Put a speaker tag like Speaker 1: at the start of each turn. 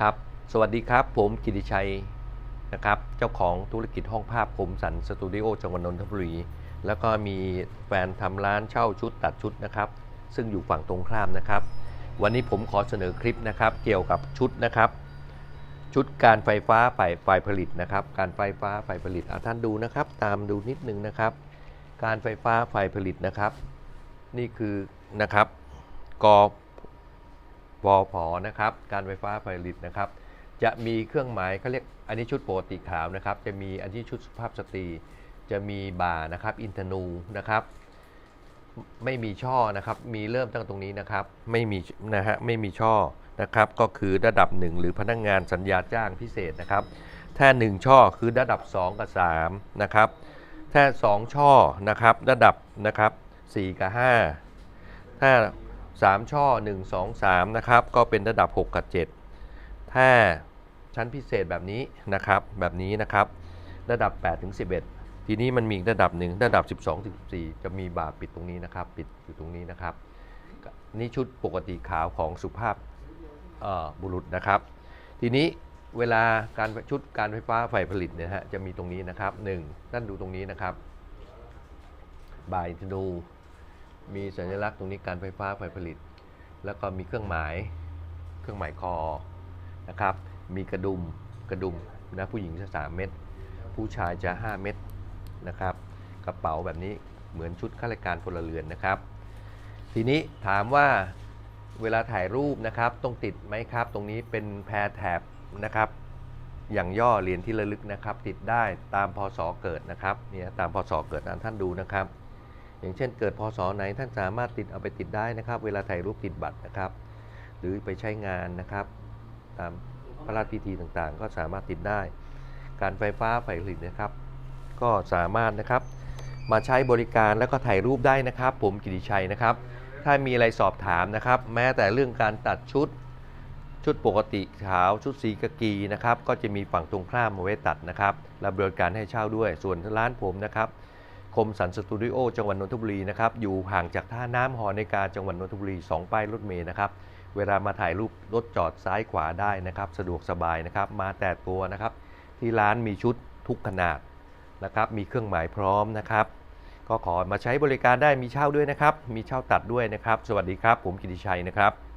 Speaker 1: ครับ สวัสดีครับ ผมกิติชัยนะครับ เจ้าของธุรกิจห้องภาพคมสันสตูดิโอจังหวัดนนทบุรี แล้วก็มีแฟนทำร้านเช่าชุดตัดชุดนะครับ ซึ่งอยู่ฝั่งตรงข้ามนะครับ วันนี้ผมขอเสนอคลิปนะครับ เกี่ยวกับชุดนะครับ ชุดการไฟฟ้าฝ่ายฝ่ายผลิตนะครับ การไฟฟ้าฝ่ายผลิตอะท่านดูนะครับ ตามดูนิดนึงนะครับ การไฟฟ้าฝ่ายผลิตนะครับ นี่คือนะครับกอ วอพนะครับ การไฟฟ้าผลิตนะครับ จะมีเครื่องหมายเขาเรียกอันนี้ชุดปกติขาวนะครับ จะมีอันที่ชุดสุภาพสตรี จะมีบ่านะครับ อินทนูนะครับ ไม่มีช่อนะครับ มีเริ่มตั้งตรงนี้นะครับ ไม่มีนะฮะไม่มีช่อนะครับ ก็คือระดับ 1 หรือพนักงงานสัญญาจ้างพิเศษนะครับถ้า1ช่อคือระดับ 2 กับ 3 นะครับถ้า2ช่อนะครับ ระดับนะครับ4กับ 5 ถ้า 3 ช่อ 1 2 3 นะครับ ก็เป็นระดับ 6 กับ 7 ถ้าชั้นพิเศษแบบนี้นะครับ แบบนี้นะครับ ระดับ 8 ถึง 11 ทีนี้มันมีระดับหนึ่งระดับ 12 ถึง 14 จะมีบาร์ปิดตรงนี้นะครับ ปิดอยู่ตรงนี้นะครับ นี่ชุดปกติขาวของสุภาพบุรุษนะครับ ทีนี้เวลาการชุดการไฟฟ้าฝ่ายผลิตเนี่ยฮะจะมีตรงนี้นะครับหนึ่งท่านดูตรงนี้นะครับบายธนู มีสัญลักษณ์ตรงนี้การไฟฟ้าฝ่ายผลิต แล้วก็มีเครื่องหมาย เครื่องหมายคอนะครับ มีกระดุมกระดุมนะผู้หญิงจะสามเม็ดผู้ชายจะ 5 เม็ดนะครับ กระเป๋าแบบนี้เหมือนชุดข้าราชการพลเรือนนะครับ ทีนี้ถามว่าเวลาถ่ายรูปนะครับต้องติดไหมครับ ตรงนี้เป็นแพรแถบนะครับอย่างย่อเหรียญที่ระลึกนะครับ ติดได้ตามพศเกิดนะครับเนี่ยตามพศเกิดนั้นท่านดูนะครับ อย่างเช่นเกิดพศไหนท่านสามารถติดเอาไปติดได้นะครับ เวลาถ่ายรูปติดบัตรนะครับ หรือไปใช้งานนะครับ ตามพระราชพิธีต่างๆ ก็สามารถติดได้ การไฟฟ้าฝ่ายผลิตนะครับ ก็สามารถนะครับมาใช้บริการแล้วก็ถ่ายรูปได้นะครับ ผมกิติชัยนะครับ ถ้ามีอะไรสอบถามนะครับ แม้แต่เรื่องการตัดชุดชุดปกติขาวชุดสีกากีนะครับ ก็จะมีฝั่งตรงข้ามมาไว้ตัดนะครับรับบริการให้เช่าด้วยส่วนร้านผมนะครับ มสันสตูดิโอจังหวัดนนทบุรีนะครับอยู่ห่างจากท่าน้ำหอในกาจังหวัดนนทบุรี 2 ป้ายรถเมล์นะครับเวลามาถ่ายรูปรถจอดซ้ายขวาได้นะครับสะดวกสบายนะครับมาแต่ตัวนะครับที่ร้านมีชุดทุกขนาดนะครับมีเครื่องหมายพร้อมนะครับ ก็ขอมาใช้บริการได้มีเช่าด้วยนะครับ มีเช่าตัดด้วยนะครับ สวัสดีครับ ผมกิติชัยนะครับ